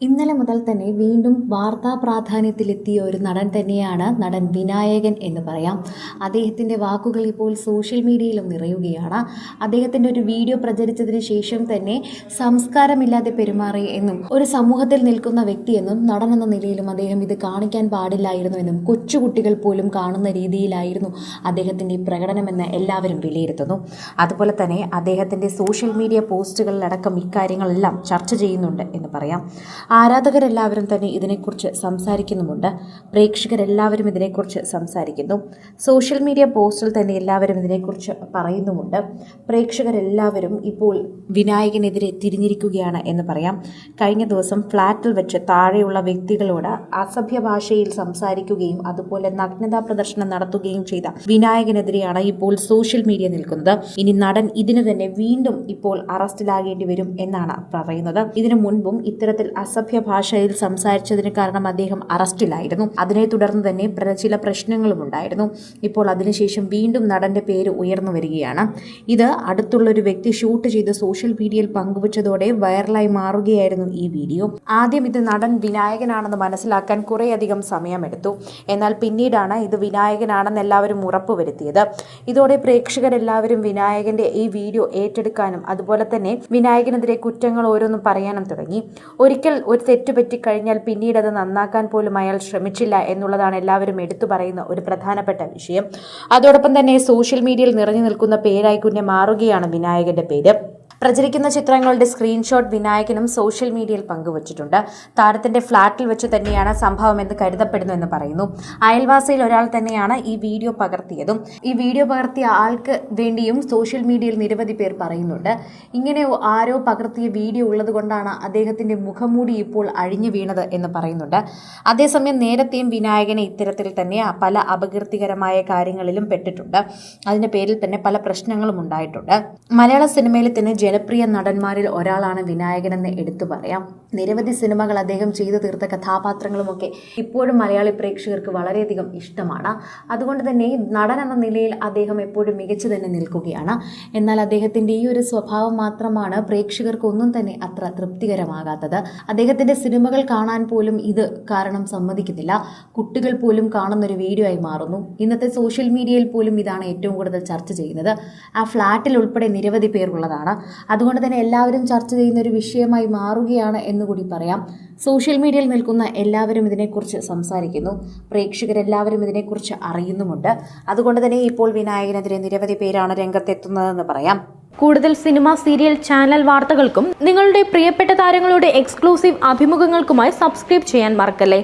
ഇന്നലെ മുതൽ തന്നെ വീണ്ടും വാർത്താ പ്രാധാന്യത്തിലെത്തിയ ഒരു നടൻ തന്നെയാണ് നടൻ വിനായകൻ എന്ന് പറയാം. അദ്ദേഹത്തിന്റെ വാക്കുകൾ ഇപ്പോൾ സോഷ്യൽ മീഡിയയിലും നിറയുകയാണ്. അദ്ദേഹത്തിന്റെ ഒരു വീഡിയോ പ്രചരിച്ചതിന് ശേഷം തന്നെ സംസ്കാരമില്ലാതെ പെരുമാറി എന്നും ഒരു സമൂഹത്തിൽ നിൽക്കുന്ന വ്യക്തിയെന്നും നടൻ എന്ന നിലയിലും അദ്ദേഹം ഇത് കാണിക്കാൻ പാടില്ലായിരുന്നു എന്നും കൊച്ചുകുട്ടികൾ പോലും കാണുന്ന രീതിയിലായിരുന്നു അദ്ദേഹത്തിന്റെ പ്രകടനമെന്ന് എല്ലാവരും വിലയിരുത്തുന്നു. അതുപോലെ തന്നെ അദ്ദേഹത്തിന്റെ സോഷ്യൽ മീഡിയ പോസ്റ്റുകളിലടക്കം ഇക്കാര്യങ്ങളെല്ലാം ചർച്ച ചെയ്യുന്നുണ്ട് എന്ന് പറയാം. ആരാധകരെല്ലാവരും തന്നെ ഇതിനെക്കുറിച്ച് സംസാരിക്കുന്നുമുണ്ട്. പ്രേക്ഷകരെല്ലാവരും ഇതിനെക്കുറിച്ച് സംസാരിക്കുന്നു. സോഷ്യൽ മീഡിയ പോസ്റ്റിൽ തന്നെ എല്ലാവരും ഇതിനെക്കുറിച്ച് പറയുന്നുമുണ്ട്. പ്രേക്ഷകരെല്ലാവരും ഇപ്പോൾ വിനായകനെതിരെ തിരിഞ്ഞിരിക്കുകയാണ് എന്ന് പറയാം. കഴിഞ്ഞ ദിവസം ഫ്ലാറ്റിൽ വെച്ച് താഴെയുള്ള വ്യക്തികളോട് അസഭ്യ ഭാഷയിൽ സംസാരിക്കുകയും അതുപോലെ നഗ്നതാ പ്രദർശനം നടത്തുകയും ചെയ്ത വിനായകനെതിരെയാണ് ഇപ്പോൾ സോഷ്യൽ മീഡിയ നിൽക്കുന്നത്. ഇനി നടൻ ഇതിനു തന്നെ വീണ്ടും ഇപ്പോൾ അറസ്റ്റിലാകേണ്ടി വരും എന്നാണ് പറയുന്നത്. ഇതിനു മുൻപും ഇത്തരത്തിൽ അസഭ്യ ഭാഷയിൽ സംസാരിച്ചതിന് കാരണം അദ്ദേഹം അറസ്റ്റിലായിരുന്നു. അതിനെ തുടർന്ന് തന്നെ ചില പ്രശ്നങ്ങളും ഉണ്ടായിരുന്നു ഇപ്പോൾ അതിനുശേഷം വീണ്ടും നടന്റെ പേര് ഉയർന്നു വരികയാണ്. ഇത് അടുത്തുള്ള ഒരു വ്യക്തി ഷൂട്ട് ചെയ്ത് സോഷ്യൽ മീഡിയയിൽ പങ്കുവച്ചതോടെ വൈറലായി മാറുകയായിരുന്നു ഈ വീഡിയോ. ആദ്യം ഇത് നടൻ വിനായകനാണെന്ന് മനസ്സിലാക്കാൻ കുറേയധികം സമയമെടുത്തു. എന്നാൽ പിന്നീടാണ് ഇത് വിനായകനാണെന്ന് എല്ലാവരും ഉറപ്പുവരുത്തിയത്. ഇതോടെ പ്രേക്ഷകരെല്ലാവരും വിനായകന്റെ ഈ വീഡിയോ ഏറ്റെടുക്കാനും അതുപോലെ തന്നെ വിനായകനെതിരെ കുറ്റങ്ങൾ ഓരോന്നും പറയാനും തുടങ്ങി. ഒരിക്കൽ ഒരു തെറ്റ് പറ്റിക്കഴിഞ്ഞാൽ പിന്നീട് അത് നന്നാക്കാൻ പോലും അയാൾ ശ്രമിച്ചില്ല എന്നുള്ളതാണ് എല്ലാവരും എടുത്തു പറയുന്ന ഒരു പ്രധാനപ്പെട്ട വിഷയം. അതോടൊപ്പം തന്നെ സോഷ്യൽ മീഡിയയിൽ നിറഞ്ഞു നിൽക്കുന്ന പേരായി കുഞ്ഞെ മാറുകയാണ് വിനായകന്റെ പേര്. പ്രചരിക്കുന്ന ചിത്രങ്ങളുടെ സ്ക്രീൻഷോട്ട് വിനായകനും സോഷ്യൽ മീഡിയയിൽ പങ്കുവച്ചിട്ടുണ്ട്. താരത്തിന്റെ ഫ്ളാറ്റിൽ വെച്ച് തന്നെയാണ് സംഭവം എന്ന് കരുതപ്പെടുന്നു എന്ന് പറയുന്നു. അയൽവാസിയിൽ ഒരാൾ തന്നെയാണ് ഈ വീഡിയോ പകർത്തിയതും. ഈ വീഡിയോ പകർത്തിയ ആൾക്ക് വേണ്ടിയും സോഷ്യൽ മീഡിയയിൽ നിരവധി പേർ പറയുന്നുണ്ട്. ഇങ്ങനെ ആരോ പകർത്തിയ വീഡിയോ ഉള്ളതുകൊണ്ടാണ് അദ്ദേഹത്തിന്റെ മുഖംമൂടി ഇപ്പോൾ അഴിഞ്ഞു വീണത് എന്ന് പറയുന്നുണ്ട്. അതേസമയം നേരത്തെയും വിനായകനെ ഇത്തരത്തിൽ തന്നെ പല അപകീർത്തികരമായ കാര്യങ്ങളിലും പെട്ടിട്ടുണ്ട്. അതിന്റെ പേരിൽ തന്നെ പല പ്രശ്നങ്ങളും ഉണ്ടായിട്ടുണ്ട്. മലയാള സിനിമയിൽ തന്നെ ജനപ്രിയ നടന്മാരിൽ ഒരാളാണ് വിനായകനെന്ന് എടുത്തു പറയാം. നിരവധി സിനിമകൾ അദ്ദേഹം ചെയ്തു തീർത്ത കഥാപാത്രങ്ങളുമൊക്കെ ഇപ്പോഴും മലയാളി പ്രേക്ഷകർക്ക് വളരെയധികം ഇഷ്ടമാണ്. അതുകൊണ്ട് തന്നെ നടൻ എന്ന നിലയിൽ അദ്ദേഹം എപ്പോഴും മികച്ചു തന്നെ നിൽക്കുകയാണ്. എന്നാൽ അദ്ദേഹത്തിന്റെ ഈ ഒരു സ്വഭാവം മാത്രമാണ് പ്രേക്ഷകർക്ക് ഒന്നും തന്നെ അത്ര തൃപ്തികരമാകാത്തത്. അദ്ദേഹത്തിന്റെ സിനിമകൾ കാണാൻ പോലും ഇത് കാരണം സമ്മതിക്കുന്നില്ല. കുട്ടികൾ പോലും കാണുന്നൊരു വീഡിയോ ആയി മാറുന്നു. ഇന്നത്തെ സോഷ്യൽ മീഡിയയിൽ പോലും ഇതാണ് ഏറ്റവും കൂടുതൽ ചർച്ച ചെയ്യുന്നത്. ആ ഫ്ലാറ്റിൽ ഉൾപ്പെടെ നിരവധി പേർ ഉള്ളതാണ്. അതുകൊണ്ട് തന്നെ എല്ലാവരും ചർച്ച ചെയ്യുന്ന ഒരു വിഷയമായി മാറുകയാണ് എന്നുകൂടി പറയാം. സോഷ്യൽ മീഡിയയിൽ നിൽക്കുന്ന എല്ലാവരും ഇതിനെക്കുറിച്ച് സംസാരിക്കുന്നു. പ്രേക്ഷകരെല്ലാവരും ഇതിനെക്കുറിച്ച് അറിയുന്നുമുണ്ട്. അതുകൊണ്ട് തന്നെ ഇപ്പോൾ വിനായകനെതിരെ നിരവധി പേരാണ് രംഗത്തെത്തുന്നതെന്ന് പറയാം. കൂടുതൽ സിനിമ സീരിയൽ ചാനൽ വാർത്തകൾക്കും നിങ്ങളുടെ പ്രിയപ്പെട്ട താരങ്ങളുടെ എക്സ്ക്ലൂസീവ് അഭിമുഖങ്ങൾക്കുമായി സബ്സ്ക്രൈബ് ചെയ്യാൻ മറക്കല്ലേ?